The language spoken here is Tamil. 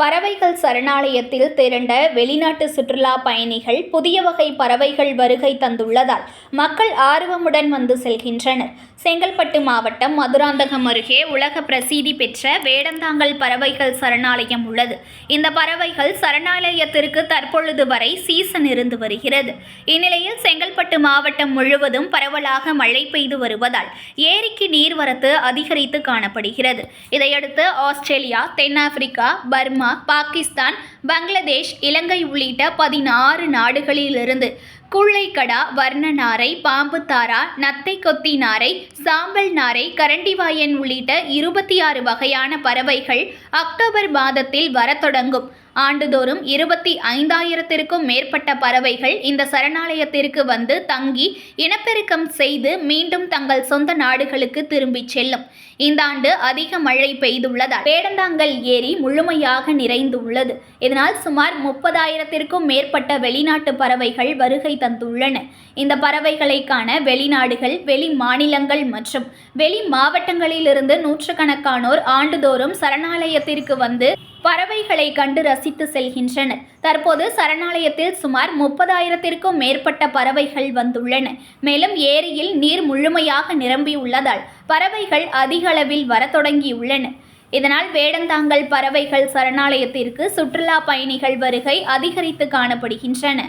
பறவைகள் சரணாலயத்தில் திரண்ட வெளிநாட்டு சுற்றுலா பயணிகள் புதிய வகை பறவைகள் வருகை தந்துள்ளதால் மக்கள் ஆர்வமுடன் வந்து செல்கின்றனர். செங்கல்பட்டு மாவட்டம் மதுராந்தகம் அருகே உலக பிரசித்தி பெற்ற வேடந்தாங்கல் பறவைகள் சரணாலயம் உள்ளது. இந்த பறவைகள் சரணாலயத்திற்கு தற்பொழுது வரை சீசன் இருந்து வருகிறது. இந்நிலையில் செங்கல்பட்டு மாவட்டம் முழுவதும் பரவலாக மழை பெய்து வருவதால் ஏரிக்கு நீர்வரத்து அதிகரித்து காணப்படுகிறது. இதையடுத்து ஆஸ்திரேலியா தென்னாப்பிரிக்கா பர்மா பாகிஸ்தான் பங்களாதேஷ் இலங்கை உள்ளிட்ட பதினாறு நாடுகளிலிருந்து கூழைக்கடா வர்ண நாரை பாம்புத்தாரா நத்தை கொத்தி நாரை சாம்பல் நாரை கரண்டிவாயன் உள்ளிட்ட இருபத்தி ஆறு வகையான பறவைகள் அக்டோபர் மாதத்தில் வரத் தொடங்கும். ஆண்டுதோறும் இருபத்தி ஐந்தாயிரத்திற்கும் மேற்பட்ட பறவைகள் இந்த சரணாலயத்திற்கு வந்து தங்கி இனப்பெருக்கம் செய்து மீண்டும் தங்கள் சொந்த நாடுகளுக்கு திரும்பிச் செல்லும். இந்த ஆண்டு அதிக மழை பெய்துள்ளதால் வேடந்தாங்கல் ஏரி முழுமையாக நிறைந்துள்ளது. இதனால் சுமார் முப்பதாயிரத்திற்கும் மேற்பட்ட வெளிநாட்டு பறவைகள் வருகை தந்துள்ளன. இந்த பறவைகளை காண வெளிநாடுகள் வெளி மாநிலங்கள் மற்றும் வெளி மாவட்டங்களிலிருந்து நூற்றுக்கணக்கானோர் ஆண்டுதோறும் சரணாலயத்திற்கு வந்து பறவைகளை கண்டு ரசித்து செல்கின்றனர். தற்போது சரணாலயத்தில் சுமார் முப்பதாயிரத்திற்கும் மேற்பட்ட பறவைகள் வந்துள்ளன. மேலும் ஏரியில் நீர் முழுமையாக நிரம்பியுள்ளதால் பறவைகள் அதிக அளவில் வரத் தொடங்கியுள்ளன. இதனால் வேடந்தாங்கல் பறவைகள் சரணாலயத்திற்கு சுற்றுலா பயணிகள் வருகை அதிகரித்து காணப்படுகின்றன.